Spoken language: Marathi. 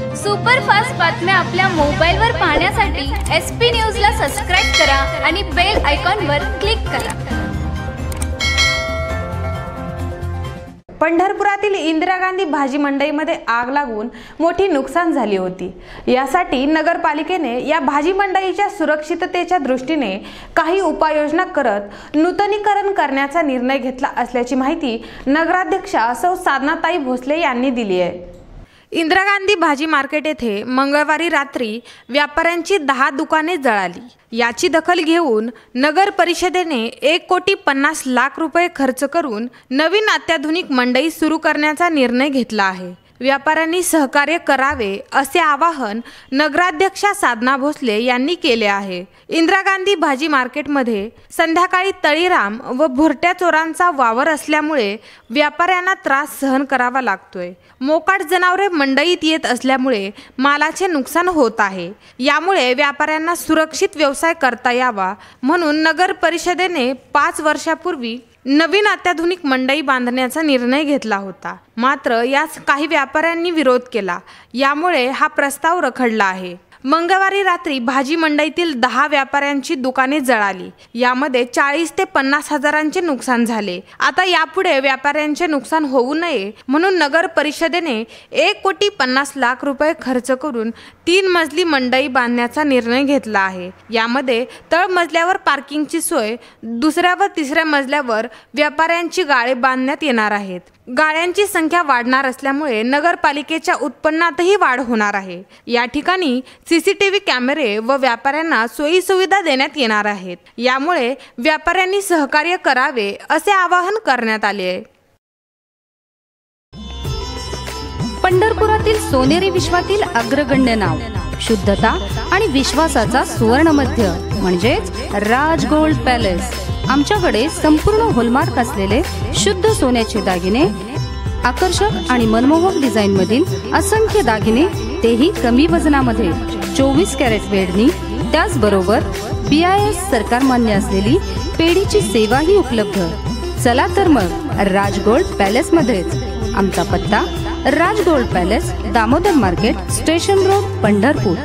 सुपरफास्ट बातम्या आपल्या मोबाईलवर पाहण्यासाठी एस पी न्यूजला सबस्क्राईब करा आणि बेल आयकॉनवर क्लिक करा. पंढरपुरातील इंदिरा गांधी भाजी मंडईमध्ये आग लागून मोठी नुकसान झाली होती. यासाठी नगरपालिकेने या भाजी मंडईच्या सुरक्षिततेच्या दृष्टीने काही उपाययोजना करत नूतनीकरण करण्याचा निर्णय घेतला असल्याची माहिती नगराध्यक्षा सौ साधनाताई भोसले यांनी दिली आहे. इंदिरा गांधी भाजी मार्केट येथे मंगळवारी रात्री व्यापाऱ्यांची दहा दुकाने जळाली. याची दखल घेऊन नगर परिषदेने एक कोटी पन्नास लाख रुपये खर्च करून नवीन अत्याधुनिक मंडई सुरू करण्याचा निर्णय घेतला आहे. व्यापाऱ्यांनी सहकार्य करावे असे आवाहन नगराध्यक्षा साधना भोसले यांनी केले आहे. इंदिरा गांधी भाजी मार्केटमध्ये संध्याकाळी तळीराम व भुरट्या चोरांचा वावर असल्यामुळे व्यापाऱ्यांना त्रास सहन करावा लागतोय. मोकाट जनावरे मंडईत येत असल्यामुळे मालाचे नुकसान होत आहे. यामुळे व्यापाऱ्यांना सुरक्षित व्यवसाय करता यावा म्हणून नगर परिषदेने पाच वर्षापूर्वी नवीन अत्याधुनिक मंडई बांधण्याचा निर्णय घेतला होता. मात्र यास काही व्यापाऱ्यांनी विरोध केला. यामुळे हा प्रस्ताव रखडला आहे. मंगळवारी रात्री भाजी मंडईतील दहा व्यापाऱ्यांची दुकाने जळाली. यामध्ये चाळीस ते पन्नास हजारांचे नुकसान झाले. आता यापुढे व्यापाऱ्यांचे नुकसान होऊ नये म्हणून नगर परिषदेने एक कोटी पन्नास लाख रुपये खर्च करून तीन मजली मंडई बांधण्याचा निर्णय घेतला आहे. यामध्ये तळ मजल्यावर पार्किंगची सोय दुसऱ्या व तिसऱ्या मजल्यावर व्यापाऱ्यांची गाळे बांधण्यात येणार आहेत. गाळ्यांची संख्या वाढणार असल्यामुळे नगरपालिकेच्या उत्पन्नातही वाढ होणार आहे. या ठिकाणी सीसीटीव्ही कॅमेरे व व्यापाऱ्यांना सोयी सुविधा देण्यात येणार आहेत. यामुळे व्यापाऱ्यांनी सहकार्य करावे असे आवाहन करण्यात आले आहे. पंढरपुरातील सोनेरी विश्वातील अग्रगण्य नाव शुद्धता आणि विश्वासाचा सुवर्ण मध्य म्हणजेच राज गोल्ड पॅलेस. आमच्याकडे संपूर्ण होलमार्क असलेले शुद्ध सोन्याचे दागिने आकर्षक आणि मनमोहक डिझाईन मधील असंख्य दागिने तेही कमी वजनामध्ये. चोवीस कॅरेट वेडणी त्याचबरोबर बी आय एस सरकार मान्य असलेली पेढीची सेवाही उपलब्ध. चला तर मग राजगोल्ड पॅलेसमध्येच पॅलेस मध्येच. आमचा पत्ता Rajgold palace Damodar market station road Pandharpur.